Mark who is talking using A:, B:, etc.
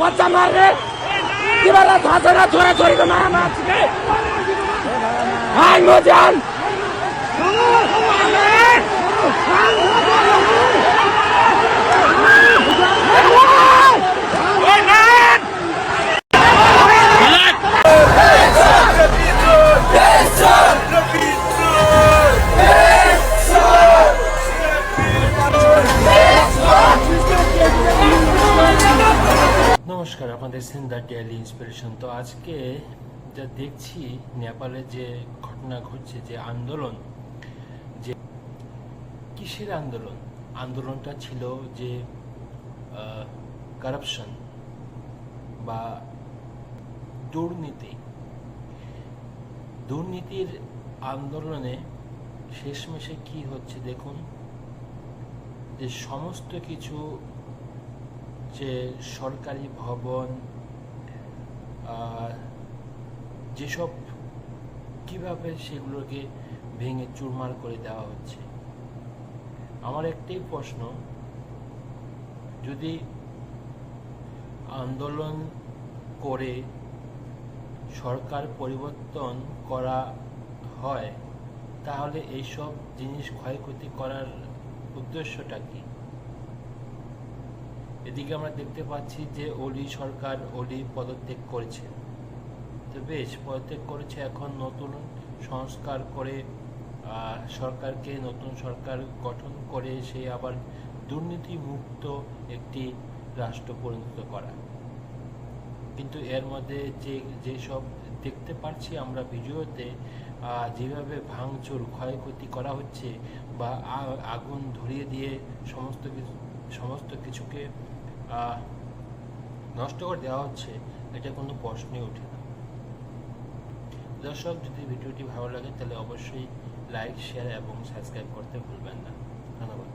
A: বাচ্চা মার রে কিবার ধরে না ধরে ধরে তো মারা মাছ রে হাত
B: নমস্কার, আপনাদের দ্য ডেলি ইন্সপিরেশন। তো আজকে যা দেখছি, নেপালে যে ঘটনা ঘটছে, যে আন্দোলন, যে কিসের আন্দোলন? আন্দোলনটা ছিল যে কারাপশন বা দুর্নীতি। দুর্নীতির আন্দোলনে শেষমেশে কি হচ্ছে দেখুন? যে সমস্ত কিছু যে সরকারি ভবন যেসব কীভাবে সেগুলোকে ভেঙে চুরমার করে দেওয়া হচ্ছে। আমার একটাই প্রশ্ন, যদি আন্দোলন করে সরকার পরিবর্তন করা হয়, তাহলে এইসব জিনিস ক্ষয়ক্ষতি করার উদ্দেশ্যটা কি? এদিকে আমরা দেখতে পাচ্ছি যে ওলি সরকার ওলি পদত্যাগ করেছে। তো বেশ, পদত্যাগ করেছে এখন নতুন সংস্কার করে সরকারকে নতুন সরকার গঠন করে সে আবার দুর্নীতি মুক্ত একটি রাষ্ট্র পরিণত করা। কিন্তু এর মধ্যে যে যেসব দেখতে পাচ্ছি আমরা ভিডিওতে যেভাবে ভাঙচুর, ক্ষয়ক্ষতি করা হচ্ছে বা আগুন ধরিয়ে দিয়ে সমস্ত কিছু সমস্ত কিছুকে নষ্ট করে দেওয়া হচ্ছে, এটা কোনো প্রশ্নই ওঠে না। দর্শক, যদি ভিডিওটি ভালো লাগে, তাহলে অবশ্যই লাইক, শেয়ার এবং সাবস্ক্রাইব করতে ভুলবেন না। ধন্যবাদ।